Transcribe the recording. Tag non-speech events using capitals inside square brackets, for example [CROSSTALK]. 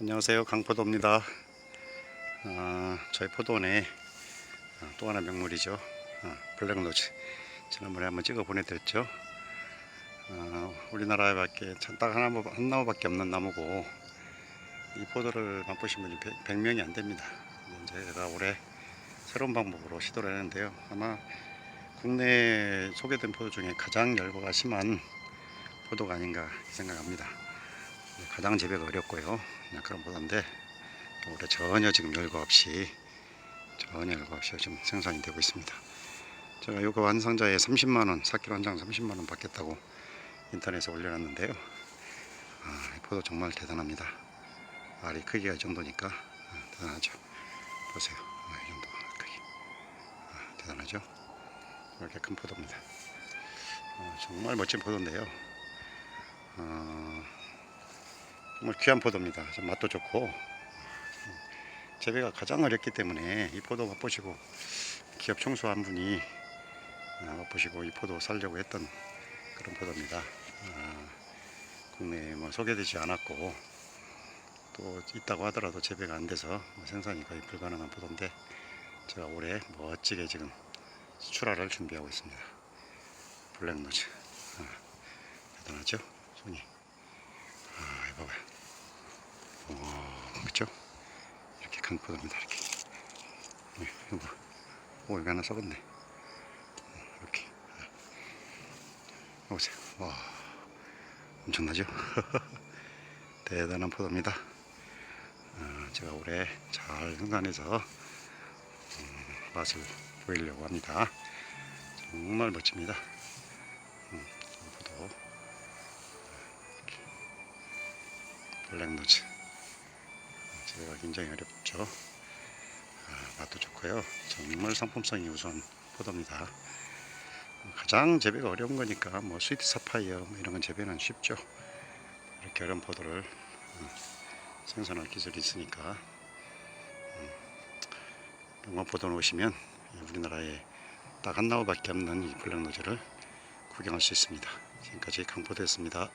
안녕하세요. 강포도입니다. 아, 저희 포도원에 아, 또 하나 명물이죠. 아, 블랙로즈. 지난번에 한번 찍어 보내드렸죠. 아, 우리나라에 밖에 딱 하나, 한 나무밖에 없는 나무고 이 포도를 맛보신 분이 100, 명이 안 됩니다. 이제 제가 올해 새로운 방법으로 시도를 했는데요. 아마 국내에 소개된 포도 중에 가장 열과가 심한 포도가 아닌가 생각합니다 가장 재배가 어렵고요. 그런 보다인데 올해 전혀 지금 열과 없이 전혀 열과 없이 지금 생산이 되고 있습니다. 제가 요거 완성자에 30만 원, 4kg 한 장 30만 원 받겠다고 인터넷에 올려놨는데요. 아, 이 포도 정말 대단합니다. 알이 크기가 이 정도니까 아, 대단하죠. 보세요. 아, 이 정도 크기. 아, 대단하죠. 이렇게 큰 포도입니다. 아, 정말 멋진 포도인데요. 어, 정말 귀한 포도입니다. 좀 맛도 좋고 재배가 가장 어렵기 때문에 이 포도 맛보시고 기업 총수 한 분이 아, 맛보시고 이 포도 살려고 했던 그런 포도입니다. 아, 국내에 뭐 소개되지 않았고 또 있다고 하더라도 재배가 안 돼서 뭐 생산이 거의 불가능한 포도인데 제가 올해 멋지게 지금 출하를 준비하고 있습니다. 블랙노즈 아, 대단하죠? 손이 아, 이거 봐봐요. 오, 그쵸? 이렇게 큰 포도입니다, 이렇게. 네, 이거, 오, 여기 하나 썩었네. 음, 이렇게. 아. 보세요. 와, 엄청나죠? [LAUGHS] 대단한 포도입니다. 아, 제가 올해 잘 생산해서 음, 맛을 보이려고 합니다. 정말 멋집니다. 음, 이 포도. 블랙노즈 제가 굉장히 어렵죠. 아, 맛도 좋고요. 정말 상품성이 우선 포도입니다. 가장 재배가 어려운 거니까 뭐 스위트 사파이어 뭐 이런 건 재배는 쉽죠. 이렇게 어려운 포도를 음, 생산할 기술이 있으니까 음, 영광포도 오시면 우리나라에 딱 한 나무밖에 없는 이 블랙노즈를 구경할 수 있습니다. 지금까지 강포도였습니다